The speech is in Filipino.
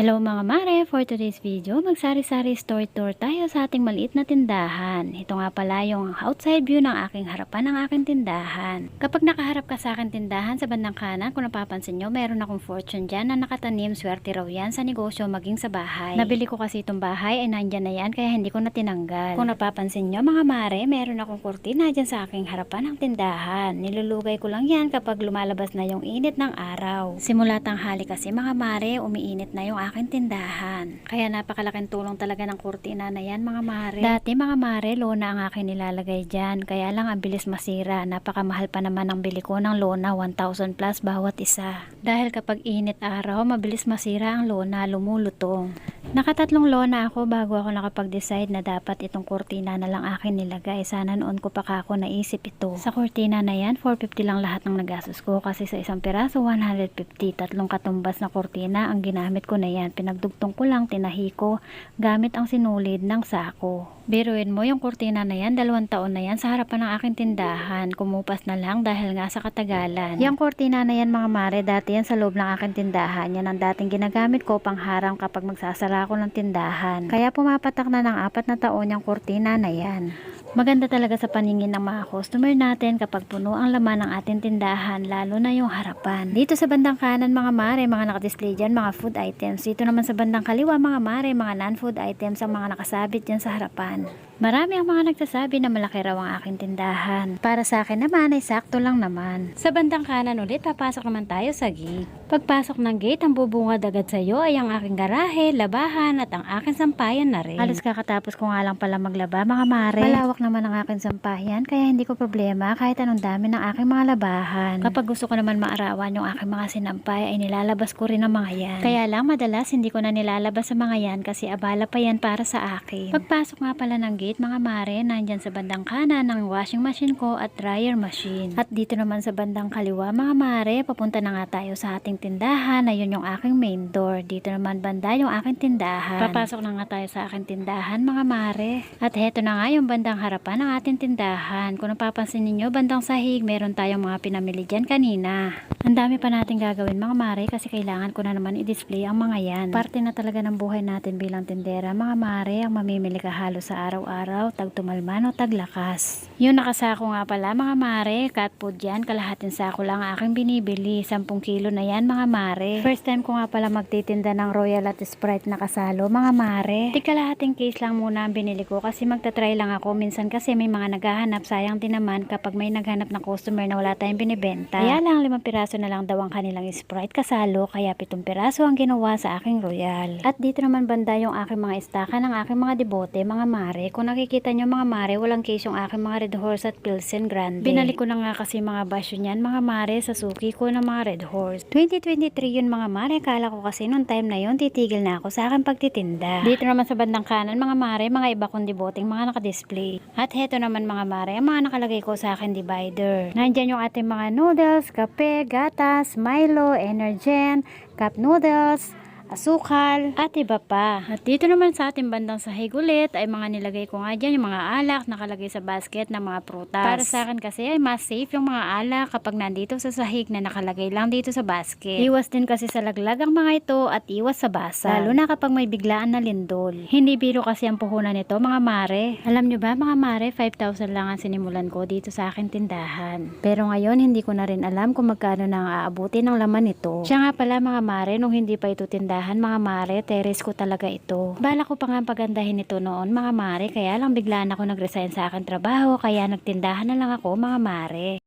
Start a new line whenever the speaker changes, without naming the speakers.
Hello mga mare, for today's video, magsari-sari store tour tayo sa ating maliit na tindahan. Ito nga pala yung outside view ng aking harapan ng aking tindahan. Kapag nakaharap ka sa aking tindahan sa bandang kanan, kung napapansin nyo, meron akong fortune dyan na nakatanim, swerte raw yan sa negosyo maging sa bahay. Nabili ko kasi itong bahay, ay nandyan na yan, kaya hindi ko na tinanggal. Kung napapansin nyo mga mare, meron akong kurtina dyan sa aking harapan ng tindahan. Nilulugay ko lang yan kapag lumalabas na yung init ng araw. Simula tanghali kasi mga mare, umiinit na yung aking tindahan. Kaya napakalaking tulong talaga ng kurtina na yan mga mare. Dati mga mare, lona ang akin nilalagay dyan. Kaya lang ang bilis masira. Napakamahal pa naman ang bili ko ng lona, 1,000 plus bawat isa. Dahil kapag init araw, mabilis masira ang lona, lumulutong. Nakatatlong lona ako bago ako nakapag-decide na dapat itong kurtina na lang akin nilagay. Sana noon ko pa kako naisip ito. Sa kurtina na yan, 450 lang lahat ng nagastos ko kasi sa isang piraso 150. Tatlong katumbas na kurtina ang ginamit ko na yan. Pinagdugtong ko lang, tinahi ko gamit ang sinulid ng sako. Biruin mo yung kurtina na yan, dalawang taon na yan sa harapan ng aking tindahan. Kumupas na lang dahil nga sa katagalan. Yung kurtina na yan mga mare, dati yan sa loob ng aking tindahan. Yan ang dating ginagamit ko pang harang kapag magsasara ako ng tindahan. Kaya pumapatak na ng apat na taon yung kurtina na yan. Maganda talaga sa paningin ng mga customer natin kapag puno ang laman ng ating tindahan, lalo na yung harapan. Dito sa bandang kanan mga mare, mga nakadisplay dyan, mga food items. Dito naman sa bandang kaliwa mga mare, mga non-food items ang mga nakasabit dyan sa harapan. Marami ang mga nagsasabi na malaki raw ang aking tindahan. Para sa akin naman ay sakto lang naman. Sa bandang kanan ulit, papasok naman tayo sa gate. Pagpasok ng gate, ang bubungad agad sa iyo ay ang aking garahe, labahan at ang aking sampayan na rin. Halos kakatapos ko nga lang pala maglaba mga mare. Malawak naman ang aking sampayan kaya hindi ko problema kahit anong dami ng aking mga labahan. Kapag gusto ko naman maarawan yung aking mga sinampay ay nilalabas ko rin ang mga yan. Kaya lang madalas hindi ko na nilalabas sa mga yan kasi abala pa yan para sa akin. Pagpasok nga pala ng gate mga mare, nandyan sa bandang kanan ng washing machine ko at dryer machine. At dito naman sa bandang kaliwa mga mare, papunta na nga tayo sa ating tindahan. Ayun yung aking main door. Dito naman banda yung aking tindahan. Papasok na nga tayo sa aking tindahan mga mare. At heto na nga yung bandang harapan ng ating tindahan. Kung napapansin ninyo, bandang sahig, meron tayong mga pinamili dyan kanina. Ang dami pa natin gagawin mga mare kasi kailangan ko na naman i-display ang mga yan. Parte na talaga ng buhay natin bilang tindera mga mare ang mamimili ka halos sa araw-araw, tag tumalman o taglakas. Yung nakasako nga pala mga mare, cat food yan, kalahating sako lang aking binibili. 10 kilo na yan mga mare. First time ko nga pala magtitinda ng Royal at Sprite na kasalo mga mare. Di kalahating case lang muna ang binili ko kasi magta-try lang ako. Minsan kasi may mga naghahanap, sayang din naman kapag may naghanap na customer na wala tayong binibenta. Kaya lang limang piraso na lang daw ang kanilang Sprite kasalo kaya pitong piraso ang ginawa sa aking Royal. At dito naman banda yung aking mga istaka ng aking mga debote, mga mare. Kung nakikita nyo mga mare, walang case yung aking mga Red Horse at Pilsen Grande. Binalik ko na nga kasi mga basyo niyan mga mare sa suki ko ng mga Red Horse. 2023 yun mga mare, kala ko kasi nung time na yun titigil na ako sa aking pagtitinda. Dito naman sa bandang kanan mga mare, mga iba kong deboting mga nakadisplay. At heto naman mga mare, ang mga nakalagay ko sa akin divider. Nandyan yung ating mga noodles, kape, gatas, Milo, Energen, cup noodles, asukal, at iba pa. At dito naman sa ating bandang sahig ulit ay mga nilagay ko nga dyan, yung mga alak nakalagay sa basket ng mga prutas. Para sa akin kasi ay mas safe yung mga alak kapag nandito sa sahig na nakalagay lang dito sa basket. Iwas din kasi sa laglag ang mga ito at iwas sa basa. Lalo na kapag may biglaan na lindol. Hindi biro kasi ang puhunan nito mga mare. Alam nyo ba mga mare, 5,000 lang ang sinimulan ko dito sa akin tindahan. Pero ngayon hindi ko na rin alam kung magkano na ang aabuti ng laman nito. Siya nga pala mga mare, nung hindi pa ito tindahan mga mare, teres ko talaga ito. Bala ko pa nga pagandahin ito noon mga mare, kaya lang biglaan ako nag-resign sa akin trabaho, kaya nagtindahan na lang ako mga mare.